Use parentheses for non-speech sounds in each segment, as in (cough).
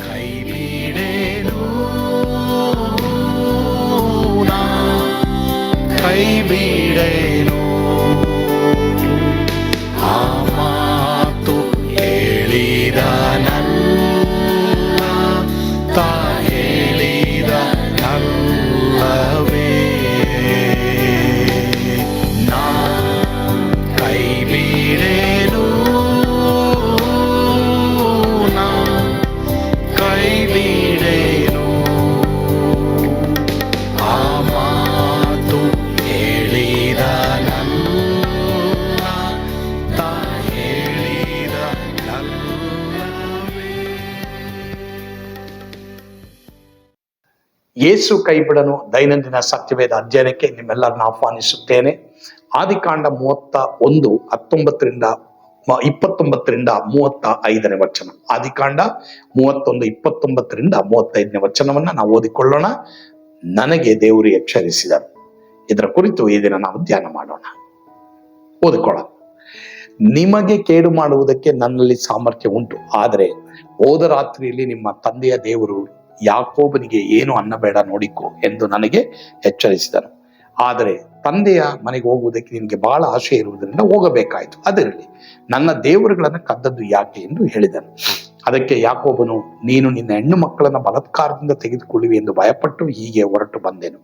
കൈവിടേനോ കൈവിടേനോ ಯೇಸು ಕೈಬಿಡನು ದೈನಂದಿನ ಸತ್ಯವೇದ ಅಧ್ಯಯನಕ್ಕೆ ನಿಮ್ಮೆಲ್ಲರನ್ನ ಆಹ್ವಾನಿಸುತ್ತೇನೆ. ಆದಿಕಾಂಡ ಮೂವತ್ತ ಒಂದು, ಹತ್ತೊಂಬತ್ತರಿಂದ ಇಪ್ಪತ್ತೊಂಬತ್ತರಿಂದ ಮೂವತ್ತ ಐದನೇ ವಚನ. ಆದಿಕಾಂಡ ಮೂವತ್ತೊಂದು, ಇಪ್ಪತ್ತೊಂಬತ್ತರಿಂದ ಮೂವತ್ತೈದನೇ ವಚನವನ್ನ ನಾವು ಓದಿಕೊಳ್ಳೋಣ. ನನಗೆ ದೇವರು ಎಚ್ಚರಿಸಿದರು. ಇದರ ಕುರಿತು ಈ ದಿನ ನಾವು ಧ್ಯಾನ ಮಾಡೋಣ. ಓದಿಕೊಳ್ಳ ನಿಮಗೆ ಕೇಡು ಮಾಡುವುದಕ್ಕೆ ನನ್ನಲ್ಲಿ ಸಾಮರ್ಥ್ಯ ಉಂಟು. ಆದರೆ ಹೋದ ರಾತ್ರಿಯಲ್ಲಿ ನಿಮ್ಮ ತಂದೆಯ ದೇವರು ಯಾಕೋಬನಿಗೆ ಏನು ಅನ್ನಬೇಡ ನೋಡಿಕೋ ಎಂದು ನನಗೆ ಎಚ್ಚರಿಸಿದನು ಆದರೆ ತಂದೆಯ ಮನೆಗೆ ಹೋಗುವುದಕ್ಕೆ ನಿನಗೆ ಬಹಳ ಆಸೆ ಇರುವುದರಿಂದ ಹೋಗಬೇಕಾಯಿತು. ಅದರಲ್ಲಿ ನನ್ನ ದೇವರುಗಳನ್ನು ಕದ್ದದ್ದು ಯಾಕೆ ಎಂದು ಹೇಳಿದನು. ಅದಕ್ಕೆ ಯಾಕೋಬನು, ನೀನು ನಿನ್ನ ಹೆಣ್ಣು ಮಕ್ಕಳನ್ನ ಬಲಾತ್ಕಾರದಿಂದ ತೆಗೆದುಕೊಳ್ಳುವಿ ಎಂದು ಭಯಪಟ್ಟು ಹೀಗೆ ಹೊರಟು ಬಂದೆನು.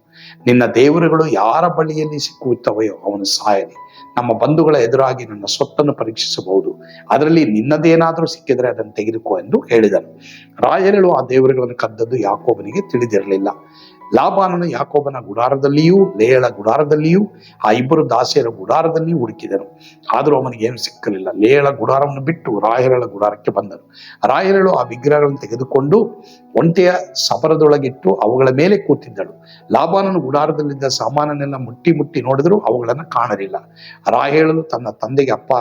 ನಿನ್ನ ದೇವರುಗಳು ಯಾರ ಬಳಿಯಲ್ಲಿ ಸಿಕ್ಕುತ್ತವೆಯೋ ಅವನು ಸಾಯಲಿ. ನಮ್ಮ ಬಂಧುಗಳ ಎದುರಾಗಿ ನನ್ನ ಸೊತ್ತನ್ನು ಪರೀಕ್ಷಿಸಬಹುದು. ಅದರಲ್ಲಿ ನಿನ್ನದೇನಾದರೂ ಸಿಕ್ಕಿದರೆ ಅದನ್ನು ತೆಗೆದುಕೋ ಎಂದು ಹೇಳಿದನು. ರಾಯರಳು ಆ ದೇವರುಗಳನ್ನು ಕದ್ದದ್ದು ಯಾಕೋಬನಿಗೆ ತಿಳಿದಿರಲಿಲ್ಲ. ಲಾಬಾನನು ಯಾಕೋಬನ ಗುಡಾರದಲ್ಲಿಯೂ, ಲೇಯಳ ಗುಡಾರದಲ್ಲಿಯೂ, ಆ ಇಬ್ಬರು ದಾಸಿಯರ ಗುಡಾರದಲ್ಲಿಯೂ ಹುಡುಕಿದರು ಆದರೂ ಅವನಿಗೆ ಏನು ಸಿಕ್ಕಲಿಲ್ಲ. ಲೇಯಳ ಗುಡಾರವನ್ನು ಬಿಟ್ಟು ರಾಯರಳ ಗುಡಾರಕ್ಕೆ ಬಂದರು ರಾಯರಳು ಆ ವಿಗ್ರಹಗಳನ್ನು ತೆಗೆದುಕೊಂಡು ಒಂಟೆಯ ಸಬರದೊಳಗಿಟ್ಟು ಅವುಗಳ ಮೇಲೆ ಕೂತಿದ್ದಳು. ಲಾಬಾನನು ಗುಡಾರದಲ್ಲಿದ್ದ ಸಾಮಾನನ್ನೆಲ್ಲ ಮುಟ್ಟಿ ಮುಟ್ಟಿ ನೋಡಿದರೂ ಅವುಗಳನ್ನು ಕಾಣಲಿಲ್ಲ. ರಾಯೇಳಲು ತನ್ನ ತಂದೆಗೆ, ಅಪ್ಪ,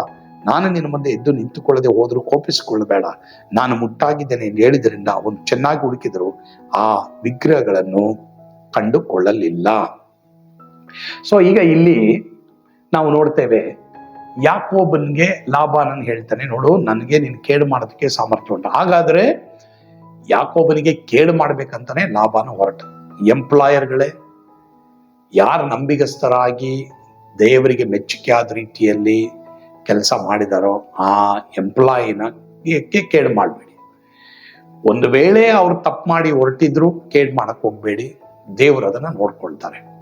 ನಾನು ನಿನ್ನ ಮುಂದೆ ಎದ್ದು ನಿಂತುಕೊಳ್ಳದೆ ಹೋದರೂ ಕೋಪಿಸಿಕೊಳ್ಳಬೇಡ. ನಾನು ಮುಟ್ಟಾಗಿದ್ದೇನೆ ಎಂದು ಹೇಳಿದ್ರಿಂದ ಅವನು ಚೆನ್ನಾಗಿ ಹುಡುಕಿದರು. ಆ ವಿಗ್ರಹಗಳನ್ನು ಕಂಡುಕೊಳ್ಳಲಿಲ್ಲ. ಸೊ ಈಗ ಇಲ್ಲಿ ನಾವು ನೋಡ್ತೇವೆ, ಯಾಕೋಬನ್ಗೆ ಲಾಭಾನನ್ ಹೇಳ್ತಾನೆ, ನೋಡು, ನನಗೆ ನೀನು ಕೇಡು ಮಾಡೋದಕ್ಕೆ ಸಾಮರ್ಥ್ಯ ಉಂಟು. ಹಾಗಾದ್ರೆ ಯಾಕೋಬನಿಗೆ ಕೇಡು ಮಾಡ್ಬೇಕಂತಾನೆ ಲಾಭಾನ ಹೊರಟ. ಎಂಪ್ಲಾಯರ್ಗಳೇ, ಯಾರು ನಂಬಿಗಸ್ಥರಾಗಿ ದೇವರಿಗೆ ಮೆಚ್ಚುಗೆ ಆದ ರೀತಿಯಲ್ಲಿ ಕೆಲಸ ಮಾಡಿದಾರೋ, ಆ ಎಂಪ್ಲಾಯಿನ ಕೇಡು ಮಾಡಬೇಡಿ. ಒಂದು ವೇಳೆ ಅವ್ರು ತಪ್ಪು ಮಾಡಿ ಹೊರಟಿದ್ರು, ಕೇಡು ಮಾಡಕ್ ಹೋಗ್ಬೇಡಿ. ದೇವರು ಅದನ್ನ ನೋಡ್ಕೊಳ್ತಾರೆ.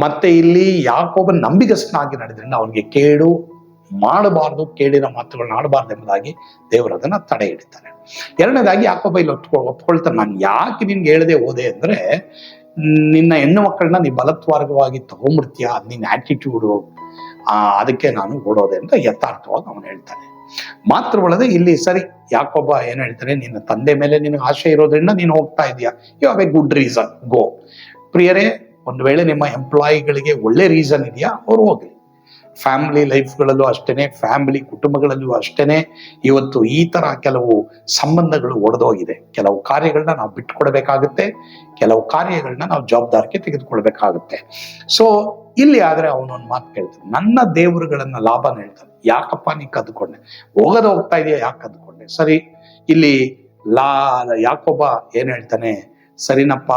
ಮತ್ತೆ ಇಲ್ಲಿ ಯಾಕೊಬ್ಬ ನಂಬಿಗಸ್ತನಾಗಿ ನಡೆದ್ರಿಂದ ಅವನಿಗೆ ಕೇಳು ಮಾಡಬಾರ್ದು ಕೇಳಿನ ಮಾತುಗಳನ್ನ ಆಡಬಾರ್ದು ಎಂಬುದಾಗಿ ದೇವರು ಅದನ್ನ ತಡೆ ಹಿಡಿತಾರೆ. ಎರಡನೇದಾಗಿ ಯಾಕೊಬ್ಬ ಇಲ್ಲಿ ಒಪ್ಕೊ, ಒಪ್ಕೊಳ್ತಾನೆ, ನಾನು ಯಾಕೆ ನಿನ್ಗೆ ಹೇಳದೆ ಹೋದೆ ಅಂದ್ರೆ, ನಿನ್ನ ಹೆಣ್ಣು ಮಕ್ಕಳನ್ನ ನೀ ಬಲತ್ವಾರ್ಗವಾಗಿ ತಗೊಂಡ್ಬಿಡ್ತೀಯ? ನಿನ್ನ ಆಟಿಟ್ಯೂಡು ಅದಕ್ಕೆ ನಾನು ಓಡೋದೆ ಅಂತ ಯಥಾರ್ಥವಾಗಿ ಅವನು ಹೇಳ್ತಾನೆ. ಮಾತ್ರವಲ್ಲದೆ ಇಲ್ಲಿ ಸರಿ ಯಾಕೊಬ್ಬ ಏನ್ ಹೇಳ್ತಾರೆ, ನಿನ್ನ ತಂದೆ ಮೇಲೆ ನಿನಗೆ ಆಶೆ ಇರೋದ್ರಿಂದ ನೀನು ಹೋಗ್ತಾ ಇದೆಯಾ you have a good reason go ಪ್ರಿಯರೇ, ಒಂದು ವೇಳೆ ನಿಮ್ಮ ಎಂಪ್ಲಾಯಿಗಳಿಗೆ ಒಳ್ಳೆ ರೀಸನ್ ಇದೆಯಾ? ಅವ್ರು ಹೋಗ್ಲಿ. ಫ್ಯಾಮಿಲಿ ಲೈಫ್ಗಳಲ್ಲೂ ಅಷ್ಟೇನೆ ಫ್ಯಾಮಿಲಿ ಕುಟುಂಬಗಳಲ್ಲೂ ಅಷ್ಟೇನೆ, ಇವತ್ತು ಈ ತರ ಕೆಲವು ಸಂಬಂಧಗಳು ಒಡೆದೋಗಿದೆ. ಕೆಲವು ಕಾರ್ಯಗಳನ್ನ ನಾವು ಬಿಟ್ಕೊಡ್ಬೇಕಾಗುತ್ತೆ, ಕೆಲವು ಕಾರ್ಯಗಳನ್ನ ನಾವು ಜವಾಬ್ದಾರಿಕೆ ತೆಗೆದುಕೊಳ್ಬೇಕಾಗುತ್ತೆ. ಸೊ ಇಲ್ಲಿ ಆದ್ರೆ ಅವನೊಂದು ಮಾತು ಕೇಳ್ತಾನೆ, ನನ್ನ ದೇವರುಗಳನ್ನ ಲಾಭನ ಹೇಳ್ತಾನೆ. ಯಾಕಪ್ಪ ನೀ ಕದ್ಕೊಂಡೆ? ಹೋಗದ ಹೋಗ್ತಾ ಇದೆಯಾ? ಯಾಕೆ ಕದ್ಕೊಂಡೆ? ಸರಿ, ಇಲ್ಲಿ ಲಾ ಯಾಕೊಬ್ಬ ಏನ್ ಹೇಳ್ತಾನೆ, ಸರಿನಪ್ಪ,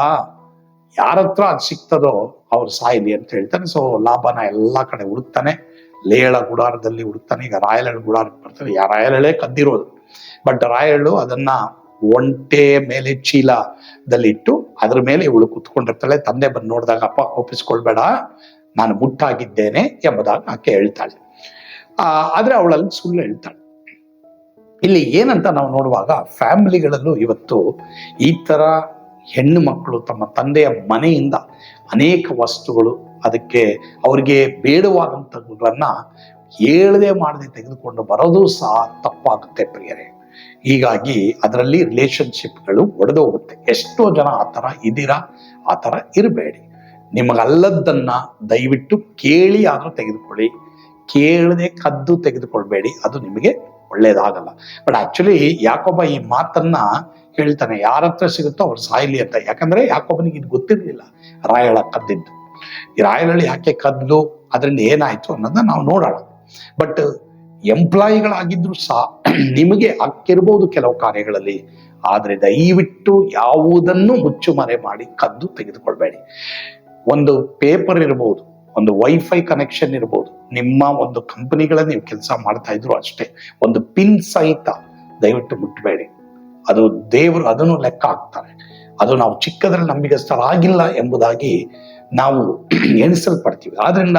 ಯಾರತ್ರ ಅದು ಸಿಗ್ತದೋ ಅವ್ರು ಸಾಯಿಲಿ ಅಂತ ಹೇಳ್ತಾನೆ. ಸೊ ಲಾಭನ ಎಲ್ಲಾ ಕಡೆ ಹುಡುಕ್ತಾನೆ. ಲೇಳ ಗುಡಾರದಲ್ಲಿ ಹುಡುಕ್ತಾನೆ. ಈಗ ರಾಯಲಹಳ್ಳಿ ಗುಡಾರಕ್ಕೆ ಬರ್ತಾನೆ ಯಾ ರಾಯಲಹಳ್ಳಿ ಕದ್ದಿರೋದು. ಬಟ್ ರಾಯಳು ಅದನ್ನ ಒಂಟೆ ಮೇಲೆ ಚೀಲದಲ್ಲಿ ಇಟ್ಟು ಅದ್ರ ಮೇಲೆ ಇವಳು ಕುತ್ಕೊಂಡಿರ್ತಾಳೆ. ತಂದೆ ಬಂದು ನೋಡಿದಾಗ, ಅಪ್ಪ ಕೋಪಿಸ್ಕೊಳ್ಬೇಡ ನಾನು ಮುಟ್ಟಾಗಿದ್ದೇನೆ ಎಂಬುದಾಗಿ ಆಕೆ ಹೇಳ್ತಾಳೆ. ಆ, ಆದ್ರೆ ಅವಳಲ್ಲಿ ಸುಳ್ಳು ಹೇಳ್ತಾಳೆ. ಇಲ್ಲಿ ಏನಂತ ನಾವು ನೋಡುವಾಗ ಫ್ಯಾಮಿಲಿಗಳಲ್ಲೂ ಇವತ್ತು ಈ ತರ ಹೆಣ್ಣು ಮಕ್ಕಳು ತಮ್ಮ ತಂದೆಯ ಮನೆಯಿಂದ ಅನೇಕ ವಸ್ತುಗಳು ಅದಕ್ಕೆ ಅವ್ರಿಗೆ ಬೇಡವಾದಂಥವುಗಳನ್ನ ಹೇಳದೆ ಮಾಡದೆ ತೆಗೆದುಕೊಂಡು ಬರೋದು ಸಹ ತಪ್ಪಾಗುತ್ತೆ ಪ್ರಿಯರೇ. ಹೀಗಾಗಿ ಅದರಲ್ಲಿ ರಿಲೇಶನ್ಶಿಪ್ಗಳು ಒಡೆದು ಹೋಗುತ್ತೆ. ಎಷ್ಟೋ ಜನ ಆ ಥರ ಇದ್ದೀರಾ, ಆ ಥರ ಇರಬೇಡಿ. ನಿಮಗಲ್ಲದನ್ನ ದಯವಿಟ್ಟು ಕೇಳಿ ಆದ್ರೂ ತೆಗೆದುಕೊಳ್ಳಿ. ಕೇಳದೆ ಕದ್ದು ತೆಗೆದುಕೊಳ್ಬೇಡಿ. ಅದು ನಿಮಗೆ ಒಳ್ಳೇದಾಗಲ್ಲ. ಬಟ್ ಆಕ್ಚುಲಿ ಯಾಕೊಬ್ಬ ಈ ಮಾತನ್ನ ಹೇಳ್ತಾನೆ, ಯಾರ ಹತ್ರ ಸಿಗುತ್ತೋ ಅವ್ರು ಸಾಯ್ಲಿ ಅಂತ. ಯಾಕಂದ್ರೆ ಯಾಕೊಬ್ಬನಿಗೆ ಇದು ಗೊತ್ತಿರಲಿಲ್ಲ. ರಾಯಳ ಕದ್ದಿದ್ದು. ಈ ರಾಯಳಲ್ಲಿ ಯಾಕೆ ಕದ್ದು ಅದರಿಂದ ಏನಾಯ್ತು ಅನ್ನೋದನ್ನ ನಾವು ನೋಡೋಣ. ಬಟ್ ಎಂಪ್ಲಾಯಿಗಳಾಗಿದ್ರು ಸಹ ನಿಮಗೆ ಹಕ್ಕಿರ್ಬೋದು ಕೆಲವು ಕಾರ್ಯಗಳಲ್ಲಿ. ಆದರೆ ದಯವಿಟ್ಟು ಯಾವುದನ್ನು ಮುಚ್ಚುಮರೆ ಮಾಡಿ ಕದ್ದು ತೆಗೆದುಕೊಳ್ಬೇಡಿ. ಒಂದು ಪೇಪರ್ ಇರ್ಬೋದು, ಒಂದು ವೈಫೈ ಕನೆಕ್ಷನ್ ಇರ್ಬೋದು, ನಿಮ್ಮ ಒಂದು ಕಂಪನಿಗಳ ನೀವು ಕೆಲಸ ಮಾಡ್ತಾ ಇದ್ರು ಅಷ್ಟೇ. ಒಂದು ಪಿನ್ ಸಹಿತ ದಯವಿಟ್ಟು ಮುಟ್ಟಬೇಡಿ ಅದು ದೇವರು ಅದನ್ನು ಲೆಕ್ಕ ಹಾಕ್ತಾರೆ. ಅದು ನಾವು ಚಿಕ್ಕದ್ರಲ್ಲಿ ನಂಬಿಗಸ್ತರಾಗಿಲ್ಲ ಎಂಬುದಾಗಿ ನಾವು (clears throat) ಎಣಿಸಲ್ಪಡ್ತೀವಿ. ಆದ್ರಿಂದ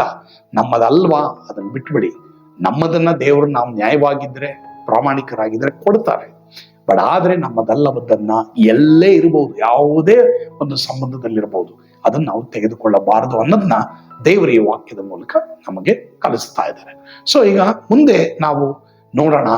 ನಮ್ಮದಲ್ವಾ? ಅದನ್ನು ಬಿಟ್ಬಿಡಿ. ನಮ್ಮದನ್ನ ದೇವರು ನಾವು ನ್ಯಾಯವಾಗಿದ್ರೆ, ಪ್ರಾಮಾಣಿಕರಾಗಿದ್ರೆ ಕೊಡ್ತಾರೆ. ಬಟ್ ಆದ್ರೆ ನಮ್ಮದಲ್ಲವದ್ದನ್ನ ಎಲ್ಲೇ ಇರಬಹುದು ಯಾವುದೇ ಒಂದು ಸಂಬಂಧದಲ್ಲಿರಬಹುದು ಅದನ್ನ ನಾವು ತೆಗೆದುಕೊಳ್ಳಬಾರದು ಅನ್ನೋದನ್ನ ದೇವರ ಈ ವಾಕ್ಯದ ಮೂಲಕ ನಮಗೆ ಕಲಿಸ್ತಾ ಇದ್ದಾರೆ. ಸೊ ಈಗ ಮುಂದೆ ನಾವು ನೋಡೋಣ,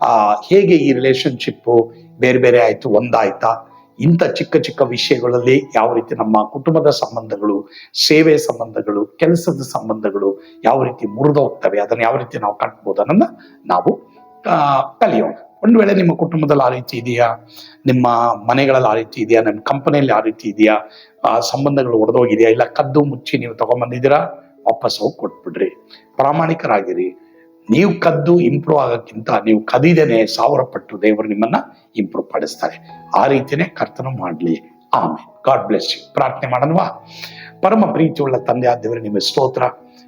ಆ, ಹೇಗೆ ಈ ರಿಲೇಶನ್ಶಿಪ್ಪು ಬೇರೆ ಬೇರೆ ಆಯ್ತು, ಒಂದಾಯ್ತಾ, ಇಂಥ ಚಿಕ್ಕ ಚಿಕ್ಕ ವಿಷಯಗಳಲ್ಲಿ ಯಾವ ರೀತಿ ನಮ್ಮ ಕುಟುಂಬದ ಸಂಬಂಧಗಳು, ಸೇವೆ ಸಂಬಂಧಗಳು, ಕೆಲಸದ ಸಂಬಂಧಗಳು ಯಾವ ರೀತಿ ಮುರಿದೋಗ್ತವೆ, ಅದನ್ನು ಯಾವ ರೀತಿ ನಾವು ಕಟ್ಬೋದು ಅನ್ನೋದನ್ನ ನಾವು ಕಲಿಯೋಣ. ಒಂದು ವೇಳೆ ನಿಮ್ಮ ಕುಟುಂಬದಲ್ಲಿ ಆ ರೀತಿ ಇದೆಯಾ? ನಿಮ್ಮ ಮನೆಗಳಲ್ಲಿ ಆ ರೀತಿ ಇದೆಯಾ? ನಿಮ್ಮ ಕಂಪನಿಯಲ್ಲಿ ಆ ರೀತಿ ಇದೆಯಾ? ಆ ಸಂಬಂಧಗಳು ಒಡೆದೋಗಿದೆಯಾ? ಇಲ್ಲ ಕದ್ದು ಮುಚ್ಚಿ ನೀವು ತಗೊಂಡ್ಬಂದಿದ್ದೀರಾ? ವಾಪಸ್ ಹೋಗಿ ಕೊಟ್ಬಿಡ್ರಿ. ಪ್ರಾಮಾಣಿಕರಾಗಿರಿ. ನೀವು ಕದ್ದು ಇಂಪ್ರೂವ್ ಆಗೋಕ್ಕಿಂತ ನೀವು ಕದಿದೇನೆ ಸಾವಿರ ಪಟ್ಟು ದೇವರು ನಿಮ್ಮನ್ನ ಇಂಪ್ರೂವ್ ಪಡಿಸ್ತಾರೆ. ಆ ರೀತಿನೇ ಕರ್ತನ ಮಾಡಲಿ. ಆಮೇಲೆ ಗಾಡ್ ಬ್ಲೆಸ್ ಯು ಪ್ರಾರ್ಥನೆ ಮಾಡಲ್ವಾ? ಪರಮ ಪ್ರೀತಿಯುಳ್ಳ ತಂದೆ ಆದವರೇ ನಿಮ್ಮ ಸ್ತೋತ್ರ.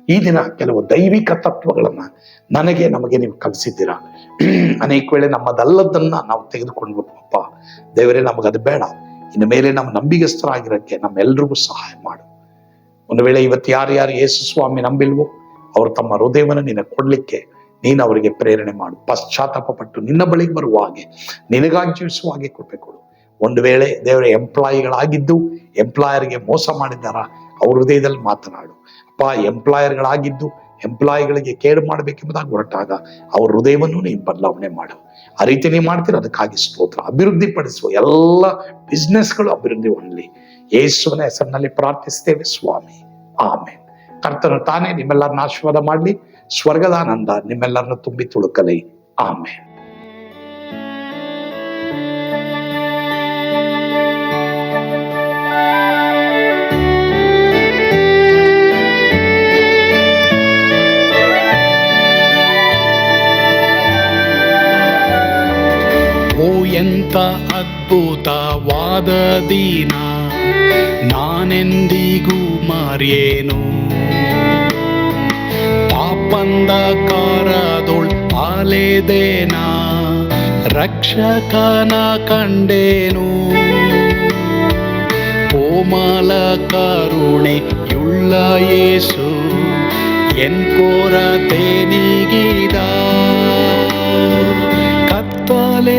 ಈ ದಿನ ಕೆಲವು ದೈವಿಕ ತತ್ವಗಳನ್ನ ನನಗೆ ನಮಗೆ ನೀವು ಕಲಿಸಿದ್ದೀರಾ? ಅನೇಕ ವೇಳೆ ನಮ್ಮದಲ್ಲದನ್ನ ನಾವು ತೆಗೆದುಕೊಂಡು ಬಿಟ್ಟಪ್ಪ ದೇವರೇ, ನಮಗೆ ಅದು ಬೇಡ. ಇನ್ನು ಮೇಲೆ ನಮ್ಮ ನಂಬಿಗಸ್ತರಾಗಿರೋಕ್ಕೆ ನಮ್ಮೆಲ್ರಿಗೂ ಸಹಾಯ ಮಾಡು. ಒಂದು ವೇಳೆ ಇವತ್ತು ಯಾರು ಯೇಸು ಸ್ವಾಮಿ ನಂಬಿಲ್ವೋ, ಅವರು ತಮ್ಮ ಹೃದಯವನ್ನು ನಿನ್ನ ಕೊಡ್ಲಿಕ್ಕೆ ನೀನು ಅವರಿಗೆ ಪ್ರೇರಣೆ ಮಾಡು. ಪಶ್ಚಾತ್ತಾಪ ಪಟ್ಟು ನಿನ್ನ ಬಳಿಗೆ ಬರುವ ಹಾಗೆ, ನಿನಗಾಗಿ ಜೀವಿಸುವ ಹಾಗೆ ಕೃಪೆ ಕೊಡು. ಒಂದು ವೇಳೆ ದೇವರ ಎಂಪ್ಲಾಯಿಗಳಾಗಿದ್ದು, ಎಂಪ್ಲಾಯರ್ಗೆ ಮೋಸ ಮಾಡಿದ್ದಾರ, ಅವ್ರ ಹೃದಯದಲ್ಲಿ ಮಾತನಾಡು. ಅಪ್ಪ, ಎಂಪ್ಲಾಯರ್ಗಳಾಗಿದ್ದು ಎಂಪ್ಲಾಯಿಗಳಿಗೆ ಕೇಡು ಮಾಡಬೇಕೆಂಬುದಾಗಿ ಹೊರಟಾಗ ಅವ್ರ ಹೃದಯವನ್ನು ನೀವು ಬದಲಾವಣೆ ಮಾಡು. ಆ ರೀತಿ ನೀವು ಮಾಡ್ತೀರ, ಅದಕ್ಕಾಗಿ ಸ್ತೋತ್ರ. ಅಭಿವೃದ್ಧಿ ಪಡಿಸುವ ಎಲ್ಲ ಬಿಸ್ನೆಸ್ಗಳು ಅಭಿವೃದ್ಧಿ ಹೊಂದಲಿ. ಯೇಸುವಿನ ಹೆಸರಿನಲ್ಲಿ ಪ್ರಾರ್ಥಿಸ್ತೇವೆ ಸ್ವಾಮಿ. ಆಮೇಲೆ ಕರ್ತನು ತಾನೇ ನಿಮ್ಮೆಲ್ಲರನ್ನ ಆಶೀರ್ವಾದ ಮಾಡಲಿ. ಸ್ವರ್ಗದಾನಂದ ನಿಮ್ಮೆಲ್ಲರನ್ನ ತುಂಬಿ ತುಳುಕಲಿ. ಆಮೇಲೆ ಎಂತ ಅದ್ಭುತವಾದ ನಾನೆಂದಿಗೂ ಮರೆಯೇನು? ಪಾಪಂದ ಕಾರದೊಳ್ ಪಾಲೆದೇನ ರಕ್ಷಕನ ಕಂಡೇನು? ಕೋಮಲ ಕರುಣೆಯುಳ್ಳ ಯೇಸು ಎನ್ ಕೊರತೆ ನೀಗಿದ ಕತ್ತಲೆ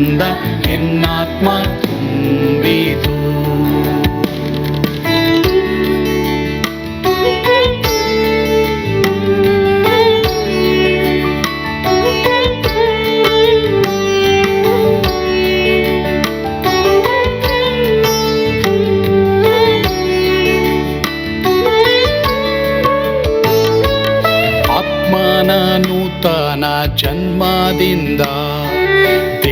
ನಂದ ಎನ್ನಾತ್ಮ ತುಂಬಿತು ಆತ್ಮನ ನೂತನ ಜನ್ಮದಿಂದ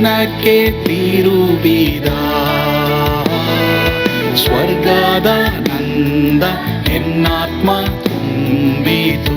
ದಿನಕ್ಕೆ ತಿರುಬಿದ ಸ್ವರ್ಗದ ನಂದ ಎನ್ನಾತ್ಮ ತುಂಬಿತು.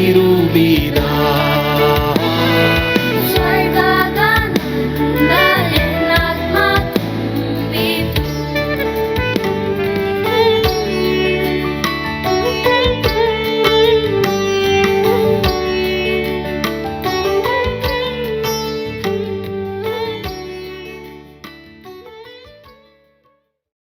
ತಿರುಬಿದ